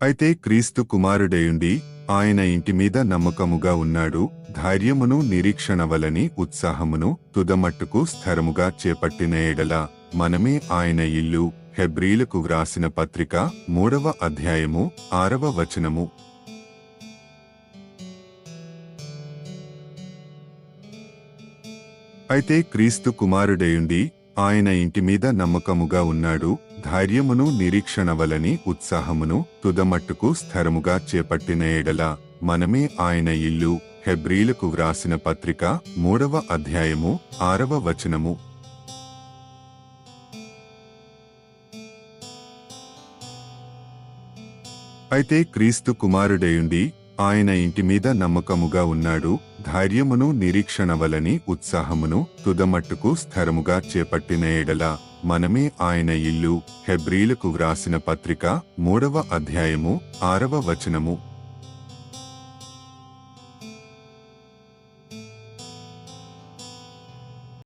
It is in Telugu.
అయితే క్రీస్తు కుమారుడేయుండి ఆయన ఇంటి మీద నమ్మకముగా ఉన్నాడు ధైర్యమును నిరీక్షణ వలని ఉత్సాహమును తుదమట్టుకు స్థిరముగా చేపట్టిన ఎడల మనమే ఆయన ఇల్లు హెబ్రీలకు వ్రాసిన పత్రిక మూడవ అధ్యాయము ఆరవ వచనము. అయితే క్రీస్తు కుమారుడేయుండి ఆయన ఇంటి మీద నమ్మకముగా ఉన్నాడు ధైర్యమును నిరీక్షణ వలని ఉత్సాహమును తుదమట్టుకు స్థిరముగా చేపట్టిన ఎడల మనమే ఆయన ఇల్లు. హెబ్రీలకు వ్రాసిన పత్రిక మూడవ అధ్యాయము ఆరవ వచనము. అయితే క్రీస్తు కుమారుడేయుండి ఆయన ఇంటి మీద నమ్మకముగా ఉన్నాడు ధైర్యమును నిరీక్షణ వలని ఉత్సాహమును తుదమట్టుకు స్థరముగా చేపట్టిన ఎడల మనమే ఆయన ఇల్లు. హెబ్రీలకు వ్రాసిన పత్రిక మూడవ అధ్యాయము ఆరవ వచనము.